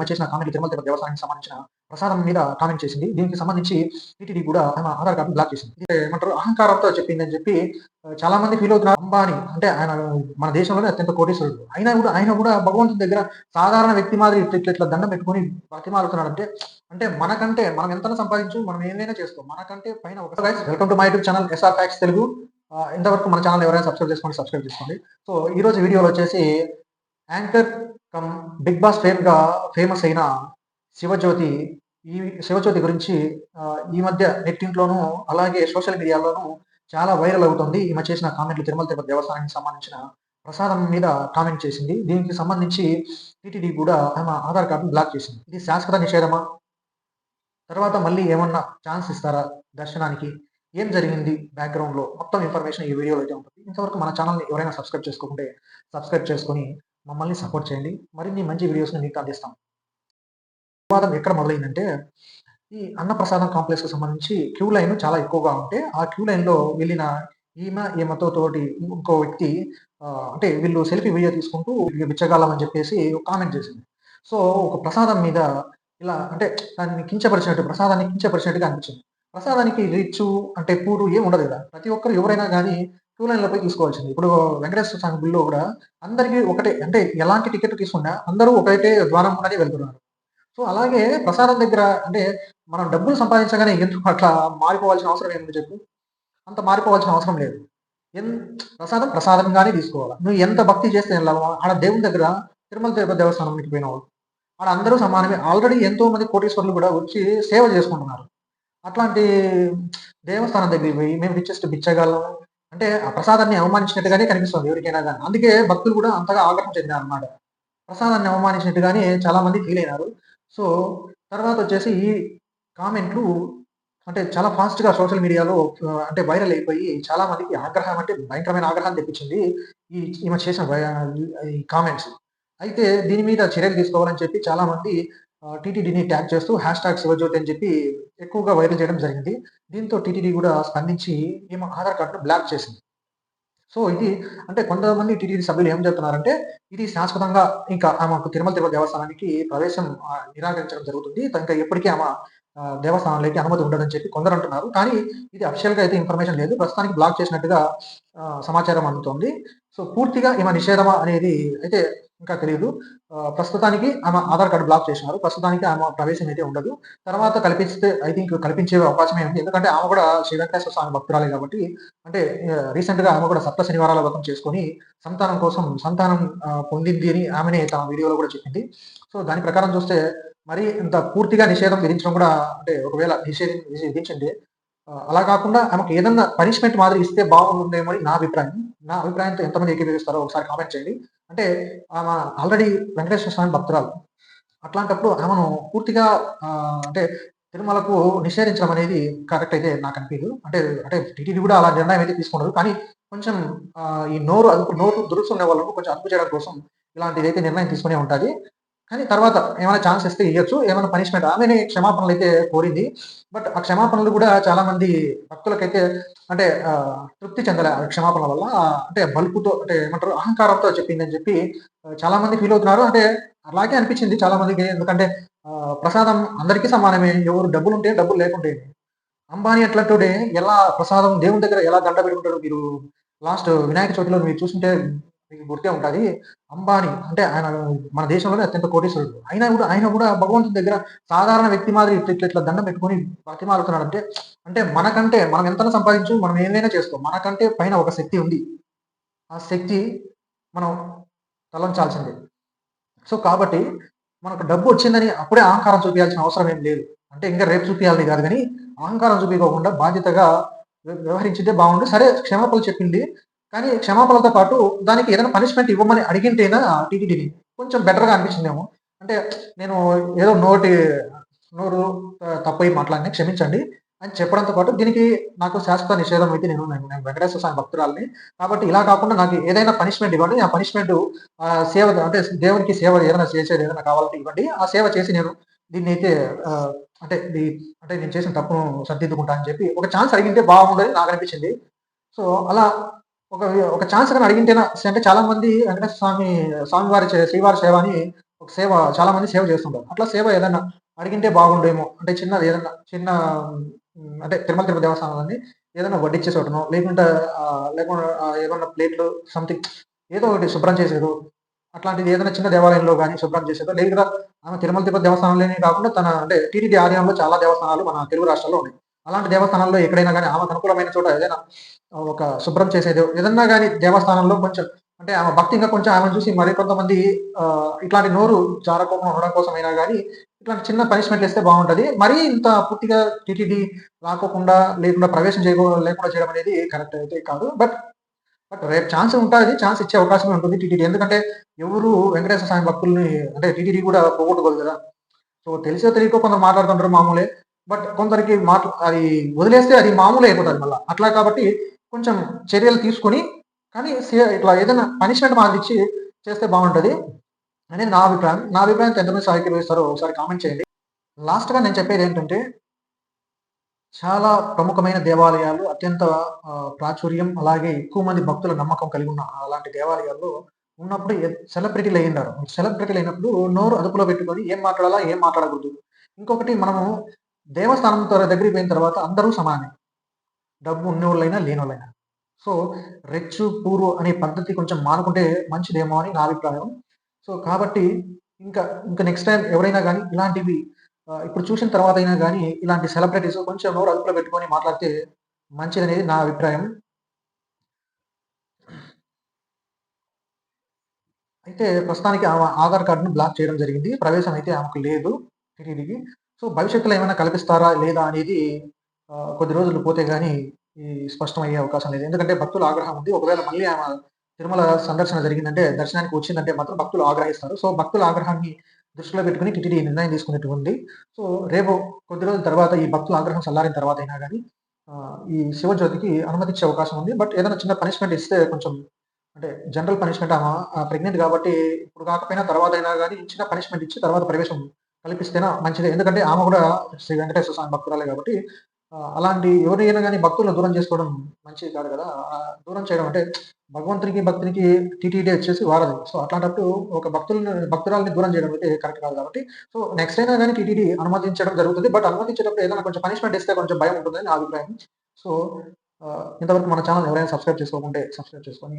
ఈమె చేసిన కామెంట్లు తిరుమల తిరుపతి దేవస్థానానికి సంబంధించిన ప్రసాదం మీద కామెంట్ చేసింది. దీనికి సంబంధించి టీటీడీ కూడా ఆయన ఆధార్ కార్డు బ్లాక్ చేసింది. ఏమంటారు? అహంకారంతో చెప్పిందని చెప్పి చాలా మంది ఫీల్ అవుతున్నారు. అంబానీ అంటే ఆయన మన దేశంలోనే అత్యంత కోటీశ్వరుడు. అయినా కూడా ఆయన కూడా భగవంతుని దగ్గర సాధారణ వ్యక్తి మాదిరి ఇట్లా ఇట్లా దండం పెట్టుకుని బ్రతిమాలుతున్నాడు. అంటే అంటే మనకంటే మనం ఎంత సంపాదించు మనం ఏమైనా చేసుకోం. మనకంటే పైన ఒక welcome to my YouTube channel SR facts Telugu ఇంతవరకు మన ఛానల్ ఎవరైనా సబ్స్క్రైబ్ చేసుకోండి సబ్స్క్రైబ్ చేసుకోండి. సో ఈ రోజు వీడియోలో వచ్చేసి యాంకర్ కమ్ బిగ్ బాస్ ఫేమ్గా ఫేమస్ అయిన శివజ్యోతి ఈ శివజ్యోతి గురించి ఈ మధ్య నెట్టింట్లోనూ అలాగే సోషల్ మీడియాలోనూ చాలా వైరల్ అవుతుంది. ఈమె చేసిన కామెంట్లు తిరుమల తిరుపతి దేవస్థానానికి సంబంధించిన ప్రసాదం మీద కామెంట్ చేసింది. దీనికి సంబంధించి టీటీడీ కూడా ఆమె ఆధార్ కార్డును బ్లాక్ చేసింది. ఇది శాశ్వత నిషేధమా? తర్వాత మళ్ళీ ఏమన్నా ఛాన్స్ ఇస్తారా దర్శనానికి? ఏం జరిగింది బ్యాక్గ్రౌండ్లో మొత్తం ఇన్ఫర్మేషన్ ఈ వీడియోలో అయితే ఉంటుంది. ఇంతవరకు మన ఛానల్ని ఎవరైనా సబ్స్క్రైబ్ చేసుకోకుంటే సబ్స్క్రైబ్ చేసుకొని మమ్మల్ని సపోర్ట్ చేయండి. మరిన్ని మంచి వీడియోస్ని మీకు అందిస్తాం. వివాదం ఎక్కడ మొదలైందంటే ఈ అన్నప్రసాదం కాంప్లెక్స్కి సంబంధించి క్యూ లైన్ చాలా ఎక్కువగా ఉంటే ఆ క్యూ లైన్లో వెళ్ళిన ఈమె ఈమెతో తోటి ఇంకో వ్యక్తి అంటే వీళ్ళు సెల్ఫీ వీడియో తీసుకుంటూ వీళ్ళు బిచ్చగాలం అని చెప్పేసి కామెంట్ చేసింది. సో ఒక ప్రసాదం మీద ఇలా అంటే దాన్ని కించపరిచినట్టు ప్రసాదాన్ని కించపరిచినట్టుగా అనిపించింది. ప్రసాదానికి రిచ్ అంటే పూరు ఏం ఉండదు కదా. ప్రతి ఒక్కరు ఎవరైనా కానీ టూ లైన్లో పోయి తీసుకోవాల్సింది ఇప్పుడు వెంకటేశ్వర స్వామి గుడిలో కూడా అందరికీ ఒకటే అంటే ఎలాంటి టికెట్ తీసుకున్నా అందరూ ఒకటే ద్వారం ఉన్నది వెళ్తున్నారు. సో అలాగే ప్రసాదం దగ్గర అంటే మనం డబ్బులు సంపాదించగానే ఎందుకు అట్లా మారిపోవాల్సిన అవసరం ఏముంది చెప్పు. అంత మారిపోవాల్సిన అవసరం లేదు. ఎన్ ప్రసాదం ప్రసాదంగానే తీసుకోవాలి? నువ్వు ఎంత భక్తి చేస్తే వెళ్ళావు ఆడ దేవుని దగ్గర తిరుమల తిరుపతి దేవస్థానానికి పోయినావు. ఆడ అందరూ సమానమే. ఆల్రెడీ ఎంతో మంది కోటీశ్వరులు కూడా వచ్చి సేవ చేసుకుంటున్నారు. అట్లాంటి దేవస్థానం దగ్గరికి పోయి మేము రిచెస్ట్ బిచ్చగలం అంటే ఆ ప్రసాదాన్ని అవమానించినట్టుగానే కనిపిస్తుంది ఎవరికైనా కానీ అందుకే భక్తులు కూడా అంతగా ఆగ్రహం చెందారు అనమాట ప్రసాదాన్ని అవమానించినట్టుగానే చాలా మంది ఫీల్ అయినారు. సో తర్వాత వచ్చేసి ఈ కామెంట్లు అంటే చాలా ఫాస్ట్గా సోషల్ మీడియాలో అంటే వైరల్ అయిపోయి చాలా మందికి ఆగ్రహం అంటే భయంకరమైన ఆగ్రహం తెప్పించింది ఈ ఈమె చేసిన ఈ కామెంట్స్ అయితే దీని మీద చర్యలు తీసుకోవాలని చెప్పి చాలా మంది టీటీడీని ట్యాగ్ చేస్తూ హ్యాష్ ట్యాగ్ శివజ్యోతి అని చెప్పి ఎక్కువగా వైరల్ చేయడం జరిగింది. దీంతో టీటీడీ కూడా స్పందించి ఈమె ఆధార్ కార్డును బ్లాక్ చేసింది. సో ఇది అంటే కొంతమంది టీటీడీ సభ్యులు ఏం చెప్తున్నారంటే ఇది శాశ్వతంగా ఇంకా ఆమెకు తిరుమల తిరుపతి దేవస్థానానికి ప్రవేశం నిరాకరించడం జరుగుతుంది. ఇంకా ఎప్పటికీ ఆమె ఆ, దేవస్థానంలోకి అనుమతి ఉండదని చెప్పి కొందరు అంటున్నారు. కానీ ఇది అఫిషియల్గా అయితే ఇన్ఫర్మేషన్ లేదు. ప్రస్తుతానికి బ్లాక్ చేసినట్టుగా సమాచారం అందుతోంది. సో పూర్తిగా ఈమె నిషేధమా అనేది అయితే ఇంకా తెలియదు. ప్రస్తుతానికి ఆమె ఆధార్ కార్డు బ్లాక్ చేసినారు. ప్రస్తుతానికి ఆమె ప్రవేశం అయితే ఉండదు. తర్వాత కల్పిస్తే ఐ థింక్ కల్పించే అవకాశమే ఉంది ఎందుకంటే ఆమె కూడా శ్రీ వెంకటేశ్వర స్వామి భక్తురాలే కాబట్టి అంటే రీసెంట్గా ఆమె కూడా సప్త శనివారాల వ్రతం చేసుకొని సంతానం కోసం సంతానం పొందింది అని ఆమెనే తన వీడియోలో కూడా చెప్పింది. సో దాని ప్రకారం చూస్తే మరి ఇంత పూర్తిగా నిషేధం విధించడం కూడా అంటే ఒకవేళ నిషేధం విధించండి అలా కాకుండా ఆమెకు ఏదన్నా పనిష్మెంట్ మాదిరి ఇస్తే బాగుంటుందేమో అని నా అభిప్రాయం. నా అభిప్రాయంతో ఎంతమంది ఏకీభవిస్తారో ఒకసారి కామెంట్ చేయండి. అంటే ఆమె ఆల్రెడీ వెంకటేశ్వర స్వామి భక్తురాలు. అట్లాంటప్పుడు ఆమెను పూర్తిగా అంటే తిరుమలకు నిషేధించడం అనేది కరెక్ట్ అయితే నాకు అనిపించదు అంటే అంటే టీటీడీ కూడా అలా నిర్ణయం అయితే తీసుకున్నారు కానీ కొంచెం ఈ నోరు అదుపు నోరు దురుసుకునే వాళ్ళకు కొంచెం అదుపు చేయడం కోసం ఇలాంటిది అయితే నిర్ణయం తీసుకునే ఉంటుంది. కానీ తర్వాత ఏమైనా ఛాన్స్ ఇస్తే ఇవ్వచ్చు ఏమైనా పనిష్మెంట్ ఆమెని క్షమాపణలు అయితే కోరింది. బట్ ఆ క్షమాపణలు కూడా చాలా మంది భక్తులకైతే అంటే తృప్తి చెందలే ఆ క్షమాపణల వల్ల. అంటే బల్పుతో అంటే ఏమంటారు అహంకారంతో చెప్పిందని చెప్పి చాలా మంది ఫీల్ అవుతున్నారు. అంటే అలాగే అనిపించింది చాలా మందికి. ఎందుకంటే ప్రసాదం అందరికీ సమానమే. ఎవరు డబ్బులు ఉంటే డబ్బులు లేకుంటే. అంబానీ అట్లాంటి ఎలా ప్రసాదం దేవుని దగ్గర ఎలా దండ పెట్టుకుంటాడు మీరు? లాస్ట్ వినాయక చవితిలో మీరు చూస్తుంటే మీకు గుర్తే ఉంటుంది. అంబానీ అంటే ఆయన మన దేశంలోనే అత్యంత కోటీశ్వరుడు. అయినా కూడా ఆయన కూడా భగవంతుని దగ్గర సాధారణ వ్యక్తి మాదిరి ఇట్లా ఇట్లా దండం పెట్టుకొని బతిమాలుతున్నాడు అంటే అంటే మనకంటే మనం ఎంత సంపాదించు మనం ఏదైనా చేసుకో. మనకంటే పైన ఒక శక్తి ఉంది. ఆ శక్తి మనం తలంచాల్సిందే. సో కాబట్టి మనకు డబ్బు వచ్చిందని అప్పుడే అహంకారం చూపించాల్సిన అవసరం ఏం లేదు. అంటే ఇంకా రేపు చూపించాలని కాదు కానీ అహంకారం చూపించకుండా బాధ్యతగా వ్య- వ్యవహరించితే బాగుండు. సరే క్షమాపణలు చెప్పింది కానీ క్షమాపణలతో పాటు దానికి ఏదైనా పనిష్మెంట్ ఇవ్వమని అడిగింటేనా టీటీడీని? కొంచెం బెటర్గా అనిపించిందేమో. అంటే నేను ఏదో నోటి నోరు తప్పై మాట్లాడిన క్షమించండి అని చెప్పడంతో పాటు దీనికి నాకు శాశ్వత నిషేధం అయితే నేను నేను వెంకటేశ్వర స్వామి భక్తురాలని. కాబట్టి ఇలా కాకుండా నాకు ఏదైనా పనిష్మెంట్ ఇవ్వండి. ఆ పనిష్మెంట్ సేవ అంటే దేవునికి సేవ ఏదైనా చేసేది ఏదైనా కావాలంటే ఇవ్వండి. ఆ సేవ చేసి నేను దీన్ని అయితే అంటే అంటే నేను చేసిన తప్పును సర్దిద్దుకుంటా అని చెప్పి ఒక ఛాన్స్ అడిగింటే బాగుండదని నాకు అనిపించింది. సో అలా ఒక ఒక ఛాన్స్ కానీ అడిగింటేనా? అంటే చాలా మంది వెంకటేశ్వర స్వామి స్వామివారి చే- శ్రీవారి సేవ అని ఒక సేవ చాలా మంది సేవ చేస్తుంటారు. అట్లా సేవ ఏదైనా అడిగింటే బాగుండేమో అంటే చిన్నది ఏదైనా చిన్న అంటే తిరుమల తిరుపతి దేవస్థానాన్ని ఏదైనా వడ్డిచ్చే చోటనో లేకుంటే లేకుండా ఏమన్నా ప్లేట్లు సంథింగ్ ఏదో ఒకటి శుభ్రం చేసేదో అట్లాంటిది ఏదైనా చిన్న దేవాలయంలో కానీ శుభ్రం చేసేదో లేదు కదా ఆమె తిరుమల తిరుపతి దేవస్థానంలోనే కాకుండా తన అంటే టీటీడీ ఆలయంలో చాలా దేవస్థానాలు మన తెలుగు రాష్ట్రాల్లో ఉన్నాయి. అలాంటి దేవస్థానాల్లో ఎక్కడైనా కానీ ఆమెకు అనుకూలమైన చోట ఏదైనా ఒక శుభ్రం చేసేదో ఏదన్నా కానీ దేవస్థానంలో కొంచెం అంటే ఆమె భక్తి ఇంకా కొంచెం ఆమెను చూసి మరి కొంతమంది ఇట్లాంటి నోరు జారకోకుండా ఉండడం కోసమైనా కానీ ఇట్లాంటి చిన్న పనిష్మెంట్ ఇస్తే బాగుంటుంది. మరీ ఇంత పూర్తిగా టీటీడీ రాకోకుండా లేకుండా ప్రవేశం చేయకో లేకుండా చేయడం అనేది కరెక్ట్ అయితే కాదు. బట్ బట్ రేపు ఛాన్స్ ఉంటుంది ఛాన్స్ ఇచ్చే అవకాశం ఉంటుంది టీటీడీ. ఎందుకంటే ఎవరు వెంకటేశ్వర స్వామి భక్తుల్ని అంటే టీటీడీ కూడా పోగొట్టుకోదు కదా. సో తెలిసో తెలియకో కొందరు మాట్లాడుతుంటారు మామూలే. బట్ కొందరికి మాట అది వదిలేస్తే అది మామూలు అయిపోతుంది మళ్ళీ. అట్లా కాబట్టి కొంచెం చర్యలు తీసుకొని కానీ ఇట్లా ఏదైనా పనిష్మెంట్ మాది ఇచ్చి చేస్తే బాగుంటుంది అనేది నా అభిప్రాయం. నా అభిప్రాయం ఎంతమంది సాహిత్యవేస్తారో ఒకసారి కామెంట్ చేయండి. లాస్ట్గా నేను చెప్పేది ఏంటంటే చాలా ప్రముఖమైన దేవాలయాలు అత్యంత ప్రాచుర్యం అలాగే ఎక్కువ మంది భక్తుల నమ్మకం కలిగి ఉన్న అలాంటి దేవాలయాల్లో ఉన్నప్పుడు సెలబ్రిటీలు అయ్యిండారు సెలబ్రిటీలు అయినప్పుడు నోరు అదుపులో పెట్టుకొని ఏం మాట్లాడాలా ఏం మాట్లాడకూడదు. ఇంకొకటి మనము దేవస్థానం దగ్గరికి పోయిన తర్వాత అందరూ సమానమే డబ్బు ఉన్నోళ్ళైనా లేనోళ్ళైనా. సో రెచ్చు పూరు అనే పద్ధతి కొంచెం మానుకుంటే మంచిదేమో అని నా అభిప్రాయం. సో కాబట్టి ఇంకా ఇంకా నెక్స్ట్ టైం ఎవరైనా కానీ ఇలాంటివి ఇప్పుడు చూసిన తర్వాత అయినా కానీ ఇలాంటి సెలబ్రిటీస్ కొంచెం ఎవరు అదుపులో పెట్టుకొని మాట్లాడితే మంచిదనేది నా అభిప్రాయం. అయితే ప్రస్తుతానికి ఆమె ఆధార్ కార్డును బ్లాక్ చేయడం జరిగింది. ప్రవేశం అయితే ఆమెకు లేదు. టీటీడీకి సో భవిష్యత్తులో ఏమైనా కల్పిస్తారా లేదా అనేది కొద్ది రోజులు పోతే కానీ ఈ స్పష్టం అయ్యే అవకాశం లేదు. ఎందుకంటే భక్తుల ఆగ్రహం ఉంది. ఒకవేళ మళ్ళీ ఆమె తిరుమల సందర్శన జరిగిందంటే దర్శనానికి వచ్చిందంటే మాత్రం భక్తులు ఆగ్రహిస్తారు. సో భక్తుల ఆగ్రహాన్ని దృష్టిలో పెట్టుకుని టీటీడీ నిర్ణయం తీసుకున్నట్టు ఉంది. సో రేపు కొద్ది రోజుల తర్వాత ఈ భక్తుల ఆగ్రహం చల్లారిన తర్వాత అయినా కానీ ఈ శివజ్యోతికి అనుమతించే అవకాశం ఉంది. బట్ ఏదైనా చిన్న పనిష్మెంట్ ఇస్తే కొంచెం అంటే జనరల్ పనిష్మెంట్ ఆమె ప్రెగ్నెంట్ కాబట్టి ఇప్పుడు కాకపోయినా తర్వాత అయినా కానీ చిన్న పనిష్మెంట్ ఇచ్చి తర్వాత ప్రవేశం కల్పిస్తేనా మంచిది. ఎందుకంటే ఆమె కూడా శ్రీ వెంకటేశ్వర స్వామి భక్తురాలే కాబట్టి అలాంటి ఎవరైనా కానీ భక్తులను దూరం చేసుకోవడం మంచిది కాదు కదా. దూరం చేయడం అంటే భగవంతునికి భక్తునికి టీటీడీ వచ్చేసి వారది సో అట్లాంటప్పుడు ఒక భక్తులను భక్తురాలని దూరం చేయడం అయితే కరెక్ట్ కాదు కాబట్టి. సో నెక్స్ట్ అయినా కానీ టీటీడీ అనుమతించడం జరుగుతుంది. బట్ అనుమతించేటప్పుడు ఏదైనా కొంచెం పనిష్మెంట్ ఇస్తే కొంచెం భయం ఉంటుందని నా అభిప్రాయం. సో ఇంతవరకు మన ఛానల్ ఎవరైనా సబ్స్క్రైబ్ చేసుకోకుంటే సబ్స్క్రైబ్ చేసుకొని